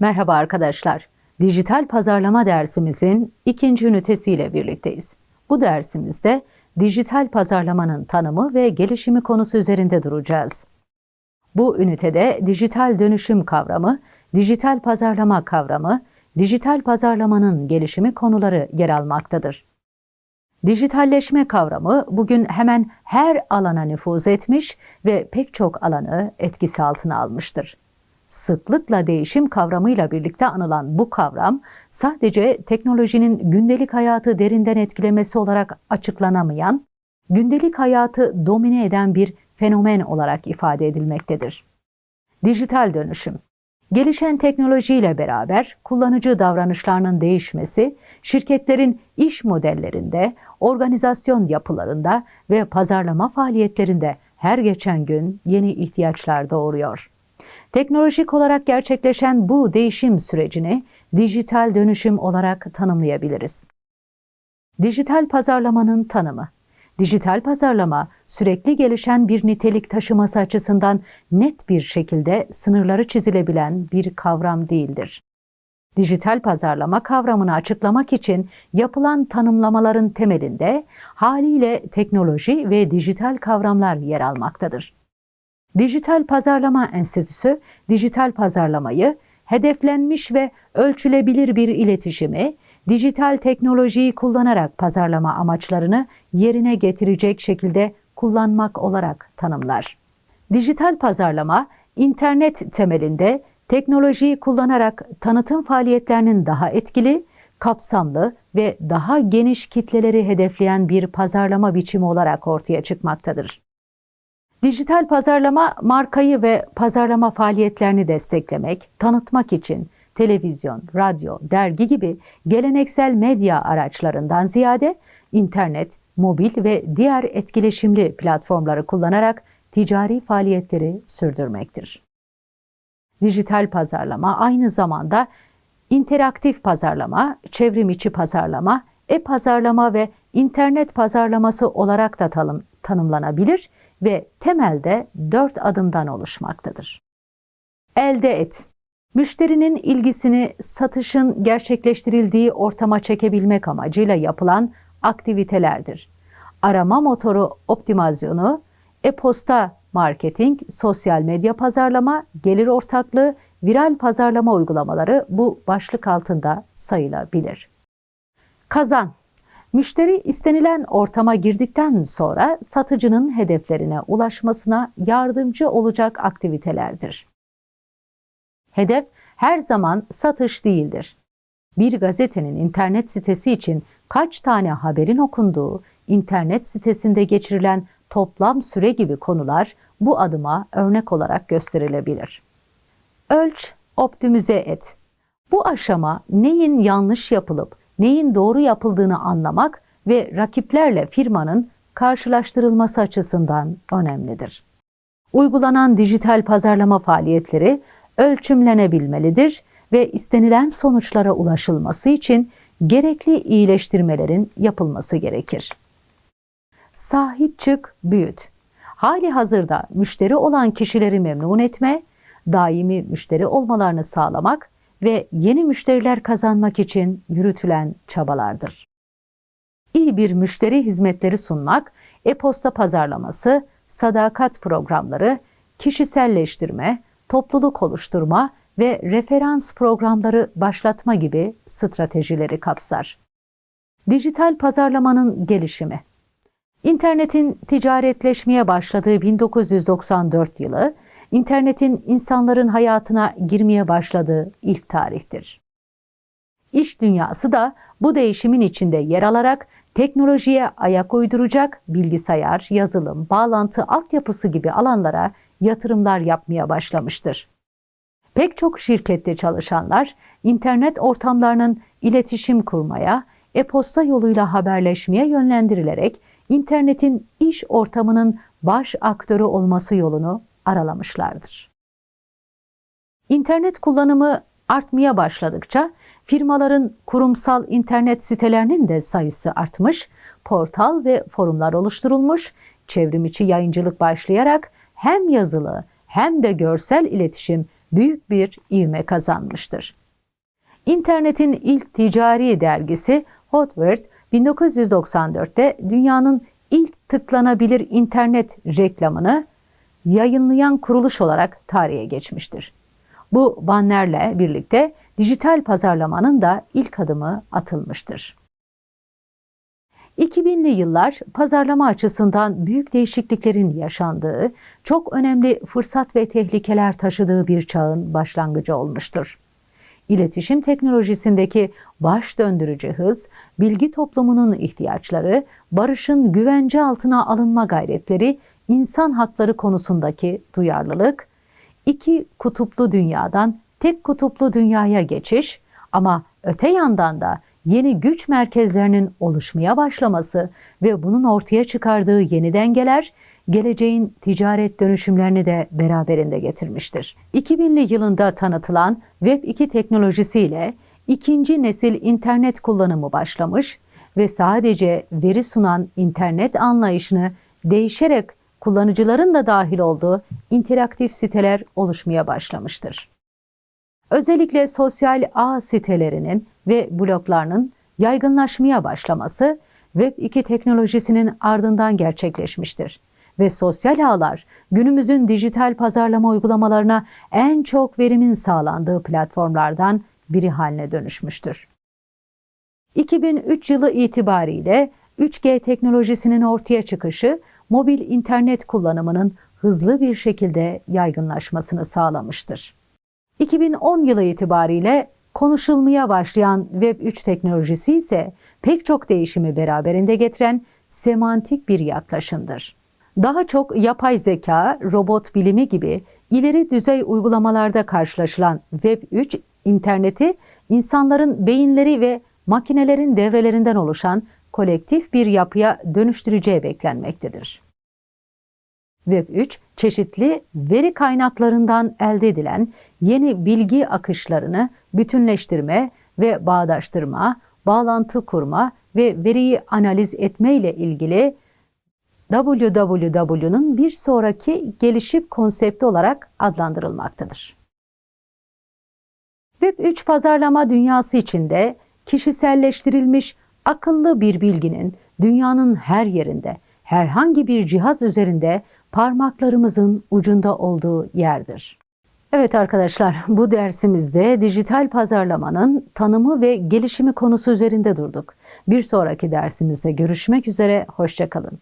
Merhaba arkadaşlar. Dijital pazarlama dersimizin ikinci ünitesiyle birlikteyiz. Bu dersimizde dijital pazarlamanın tanımı ve gelişimi konusu üzerinde duracağız. Bu ünitede dijital dönüşüm kavramı, dijital pazarlama kavramı, dijital pazarlamanın gelişimi konuları yer almaktadır. Dijitalleşme kavramı bugün hemen her alana nüfuz etmiş ve pek çok alanı etkisi altına almıştır. Sıklıkla değişim kavramıyla birlikte anılan bu kavram sadece teknolojinin gündelik hayatı derinden etkilemesi olarak açıklanamayan, gündelik hayatı domine eden bir fenomen olarak ifade edilmektedir. Dijital dönüşüm Gelişen teknolojiyle beraber kullanıcı davranışlarının değişmesi, şirketlerin iş modellerinde, organizasyon yapılarında ve pazarlama faaliyetlerinde her geçen gün yeni ihtiyaçlar doğuruyor. Teknolojik olarak gerçekleşen bu değişim sürecini dijital dönüşüm olarak tanımlayabiliriz. Dijital pazarlamanın tanımı Dijital pazarlama sürekli gelişen bir nitelik taşıması açısından net bir şekilde sınırları çizilebilen bir kavram değildir. Dijital pazarlama kavramını açıklamak için yapılan tanımlamaların temelinde haliyle teknoloji ve dijital kavramlar yer almaktadır. Dijital Pazarlama Enstitüsü, dijital pazarlamayı, hedeflenmiş ve ölçülebilir bir iletişimi, dijital teknolojiyi kullanarak pazarlama amaçlarını yerine getirecek şekilde kullanmak olarak tanımlar. Dijital pazarlama, internet temelinde teknolojiyi kullanarak tanıtım faaliyetlerinin daha etkili, kapsamlı ve daha geniş kitleleri hedefleyen bir pazarlama biçimi olarak ortaya çıkmaktadır. Dijital pazarlama markayı ve pazarlama faaliyetlerini desteklemek, tanıtmak için televizyon, radyo, dergi gibi geleneksel medya araçlarından ziyade internet, mobil ve diğer etkileşimli platformları kullanarak ticari faaliyetleri sürdürmektir. Dijital pazarlama aynı zamanda interaktif pazarlama, çevrim içi pazarlama, e-pazarlama ve internet pazarlaması olarak da tanım, tanımlanabilir ve temelde dört adımdan oluşmaktadır. Elde et. Müşterinin ilgisini satışın gerçekleştirildiği ortama çekebilmek amacıyla yapılan aktivitelerdir. Arama motoru optimizasyonu, e-posta marketing, sosyal medya pazarlama, gelir ortaklığı, viral pazarlama uygulamaları bu başlık altında sayılabilir. Kazan Müşteri istenilen ortama girdikten sonra satıcının hedeflerine ulaşmasına yardımcı olacak aktivitelerdir. Hedef her zaman satış değildir. Bir gazetenin internet sitesi için kaç tane haberin okunduğu, internet sitesinde geçirilen toplam süre gibi konular bu adıma örnek olarak gösterilebilir. Ölç, optimize et. Bu aşama neyin yanlış yapılıp neyin doğru yapıldığını anlamak ve rakiplerle firmanın karşılaştırılması açısından önemlidir. Uygulanan dijital pazarlama faaliyetleri ölçümlenebilmelidir ve istenilen sonuçlara ulaşılması için gerekli iyileştirmelerin yapılması gerekir. Sahip çık, büyüt. Hali hazırda müşteri olan kişileri memnun etme, daimi müşteri olmalarını sağlamak ve yeni müşteriler kazanmak için yürütülen çabalardır. İyi bir müşteri hizmetleri sunmak, e-posta pazarlaması, sadakat programları, kişiselleştirme, topluluk oluşturma ve referans programları başlatma gibi stratejileri kapsar. Dijital pazarlamanın gelişimi İnternetin ticaretleşmeye başladığı 1994 yılı, internetin insanların hayatına girmeye başladığı ilk tarihtir. İş dünyası da bu değişimin içinde yer alarak teknolojiye ayak uyduracak bilgisayar, yazılım, bağlantı altyapısı gibi alanlara yatırımlar yapmaya başlamıştır. Pek çok şirkette çalışanlar internet ortamlarının iletişim kurmaya, e-posta yoluyla haberleşmeye yönlendirilerek internetin iş ortamının baş aktörü olması yolunu aralamışlardır. İnternet kullanımı artmaya başladıkça firmaların kurumsal internet sitelerinin de sayısı artmış, portal ve forumlar oluşturulmuş, çevrimiçi yayıncılık başlayarak hem yazılı hem de görsel iletişim büyük bir ivme kazanmıştır. İnternetin ilk ticari dergisi Hot Word 1994'te dünyanın ilk tıklanabilir internet reklamını yayınlayan kuruluş olarak tarihe geçmiştir. Bu bannerle birlikte dijital pazarlamanın da ilk adımı atılmıştır. 2000'li yıllar pazarlama açısından büyük değişikliklerin yaşandığı, çok önemli fırsat ve tehlikeler taşıdığı bir çağın başlangıcı olmuştur. İletişim teknolojisindeki baş döndürücü hız, bilgi toplumunun ihtiyaçları, barışın güvence altına alınma gayretleri, insan hakları konusundaki duyarlılık, iki kutuplu dünyadan tek kutuplu dünyaya geçiş ama öte yandan da yeni güç merkezlerinin oluşmaya başlaması ve bunun ortaya çıkardığı yeni dengeler geleceğin ticaret dönüşümlerini de beraberinde getirmiştir. 2000'li yılında tanıtılan Web2 teknolojisiyle ikinci nesil internet kullanımı başlamış ve sadece veri sunan internet anlayışını değişerek kullanıcıların da dahil olduğu interaktif siteler oluşmaya başlamıştır. Özellikle sosyal ağ sitelerinin ve bloglarının yaygınlaşmaya başlaması Web2 teknolojisinin ardından gerçekleşmiştir ve sosyal ağlar günümüzün dijital pazarlama uygulamalarına en çok verimin sağlandığı platformlardan biri haline dönüşmüştür. 2003 yılı itibariyle 3G teknolojisinin ortaya çıkışı mobil internet kullanımının hızlı bir şekilde yaygınlaşmasını sağlamıştır. 2010 yılı itibariyle konuşulmaya başlayan Web3 teknolojisi ise pek çok değişimi beraberinde getiren semantik bir yaklaşımdır. Daha çok yapay zeka, robot bilimi gibi ileri düzey uygulamalarda karşılaşılan Web3 interneti insanların beyinleri ve makinelerin devrelerinden oluşan kolektif bir yapıya dönüştüreceği beklenmektedir. Web3, çeşitli veri kaynaklarından elde edilen yeni bilgi akışlarını bütünleştirme ve bağdaştırma, bağlantı kurma ve veriyi analiz etme ile ilgili WWW'nun bir sonraki gelişim konsepti olarak adlandırılmaktadır. Web3 pazarlama dünyası içinde kişiselleştirilmiş akıllı bir bilginin dünyanın her yerinde, herhangi bir cihaz üzerinde parmaklarımızın ucunda olduğu yerdir. Evet arkadaşlar, bu dersimizde dijital pazarlamanın tanımı ve gelişimi konusu üzerinde durduk. Bir sonraki dersimizde görüşmek üzere, hoşçakalın.